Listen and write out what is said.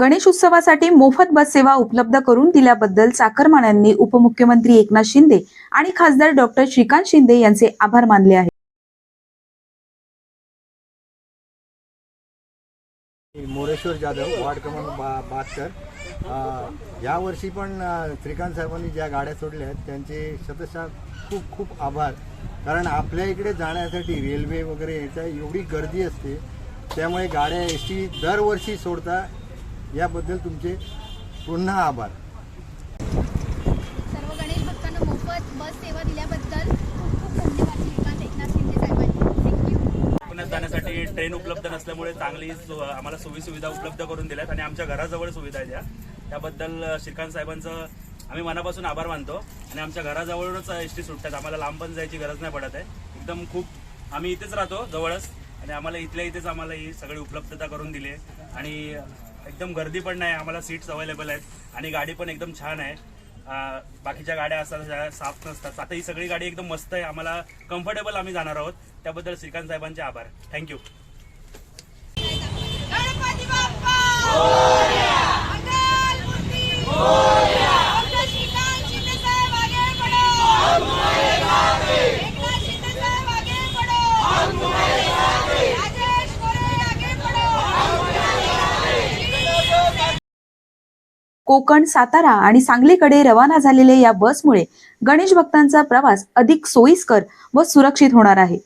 गणेश उत्सवासाठी मोफत बस सेवा उपलब्ध करून दिल्याबद्दल चाकरमान्यांनी उपमुख्यमंत्री एकनाथ शिंदे आणि खासदार डॉक्टर श्रीकांत शिंदे यांचे आभार मानले आहेत. मोरेश्वर जाधव वार्ड क्रमांक बा बहात्तर. यावर्षी पण श्रीकांत साहेबांनी ज्या गाड्या सोडल्या आहेत त्यांचे शतशा खूप खूप आभार. कारण आपल्या इकडे जाण्यासाठी रेल्वे वगैरे याच्या एवढी गर्दी असते त्यामुळे गाड्या एस टी दरवर्षी सोडता याबद्दल तुमचे पुन्हा आभार. सर्व गणेश भक्तांना मोफत बस सेवा दिल्याबद्दल खूप खूप धन्यवाद श्रीकांत एकनाथ शिंदे साहेबांनी थँक्यू पुण्यात जाण्यासाठी ट्रेन उपलब्ध नसल्यामुळे चांगली सु- आम्हाला सोयीसुविधा उपलब्ध करून दिल्यात आणि आमच्या घराजवळ सुविधा आहेत या. त्याबद्दल श्रीकांत साहेबांचं आम्ही मनापासून आभार मानतो आणि आमच्या घराजवळच एस टी सुटतात. आम्हाला लांब पण जायची गरज नाही पडत आहे. एकदम खूप आम्ही इथेच राहतो जवळच. आणि आम्हाला इथल्या इथेच आम्हाला ही सगळी उपलब्धता करून दिली आहे. आणि एकदम गर्दी पण नाही आम्हाला सीट्स अवेलेबल आहेत आणि गाडी पण एकदम छान आहे. बाकीच्या गाड्या असतात साफ नसतात. आता ही सगळी गाडी एकदम मस्त आहे आम्हाला कम्फर्टेबल आम्ही जाणार आहोत. त्याबद्दल श्रीकांत साहेबांचे आभार. थँक्यू कोकण सातारा आणि सांगलीकडे रवाना झालेल्या या बसमुळे गणेश भक्तांचा प्रवास अधिक सोयीस्कर व सुरक्षित होणार आहे.